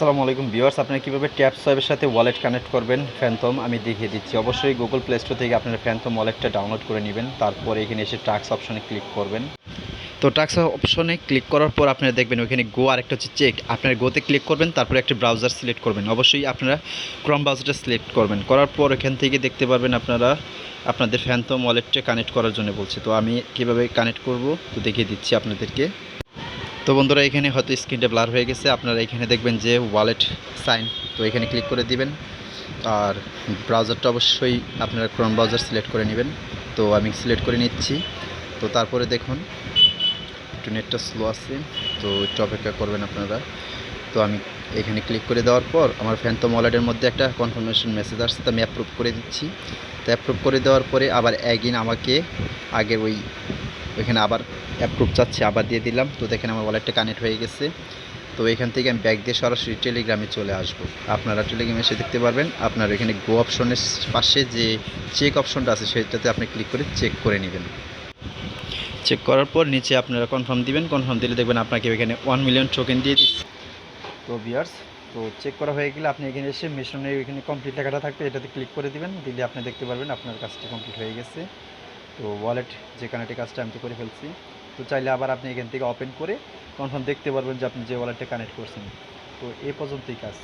আসসালামু আলাইকুম ভিউয়ার্স, আপনারা কীভাবে ট্যাপ সোয়াইপের সাথে ওয়ালেট কানেক্ট করবেন? ফ্যান্টম আমি দেখিয়ে দিচ্ছি। অবশ্যই গুগল প্লে স্টোর থেকে আপনারা ফ্যান্টম ওয়ালেটটা ডাউনলোড করে নেবেন। তারপর এখানে এসে ট্রাক্স অপশনে ক্লিক করবেন। তো ট্রাক্স অপশনে ক্লিক করার পর আপনারা দেখবেন ওইখানে গো আর একটা হচ্ছে চেক আপনার গোতে ক্লিক করবেন, তারপরে একটা ব্রাউজার সিলেক্ট করবেন। অবশ্যই আপনারা ক্রম ব্রাউজারটা সিলেক্ট করবেন। করার পর এখান থেকে দেখতে পারবেন আপনারা আপনাদের ফ্যান্টম ওয়ালেটটা কানেক্ট করার জন্য বলছে। তো আমি কীভাবে কানেক্ট করব? তো দেখিয়ে দিচ্ছি আপনাদেরকে। তো বন্ধুরা, এখানে হয়তো স্ক্রিনটা ব্লার হয়ে গেছে। আপনারা এখানে দেখবেন যে ওয়ালেট সাইন তো এখানে ক্লিক করে দিবেন। আর ব্রাউজারটা অবশ্যই আপনারা ক্রোম ব্রাউজার সিলেক্ট করে নেবেন। তো আমি সিলেক্ট করে নিচ্ছি। তো তারপরে দেখুন, একটু নেটটা স্লো আছে, তো একটু অপেক্ষা করবেন আপনারা। তো আমি এখানে ক্লিক করে দেওয়ার পর, আমার ফ্যান্টম ওয়ালেটের মধ্যে একটা কনফার্মেশন মেসেজ আসছে, তো আমি অ্যাপ্রুভ করে দিচ্ছি। তো অ্যাপ্রুভ করে দেওয়ার পরে আবার অ্যাগিন আমাকে আগে ওই, ওইখানে আবার অ্যাপ্রুভ চাচ্ছে, আবার দিয়ে দিলাম। তো দেখেন আমার ওয়ালেটটা কানেক্ট হয়ে গেছে। তো এখান থেকে আমি ব্যাগ দিয়ে সরাসরি টেলিগ্রামে চলে আসব। আপনারা টেলিগ্রামে এসে দেখতে পারবেন। আপনার এখানে গো অপশনের পাশে যে চেক অপশনটা আছে, সেটাতে আপনি ক্লিক করে চেক করে নেবেন। চেক করার পর নিচে আপনারা কনফার্ম দিবেন। কনফার্ম দিলে দেখবেন আপনাকে এখানে ওয়ান মিলিয়ন টোকেন দিয়ে দিচ্ছে। তো বিয়ার্স তো চেক করা হয়ে গেলে আপনি এখানে এসে মিশনের এখানে কমপ্লিট লেখাটা থাকবে। এটাতে ক্লিক করে দিবেন। দিলে আপনি দেখতে পারবেন আপনার কাজটা কমপ্লিট হয়ে গেছে। তো ওয়ালেট যে কানেক্টে কাজটা আমি তো করে ফেলছি। তো চাইলে আবার আপনি এখান থেকে ওপেন করে কনফার্ম দেখতে পারবেন যে আপনি যে ওয়ালেটটা কানেক্ট করছেন। তো এ পর্যন্তই কাজ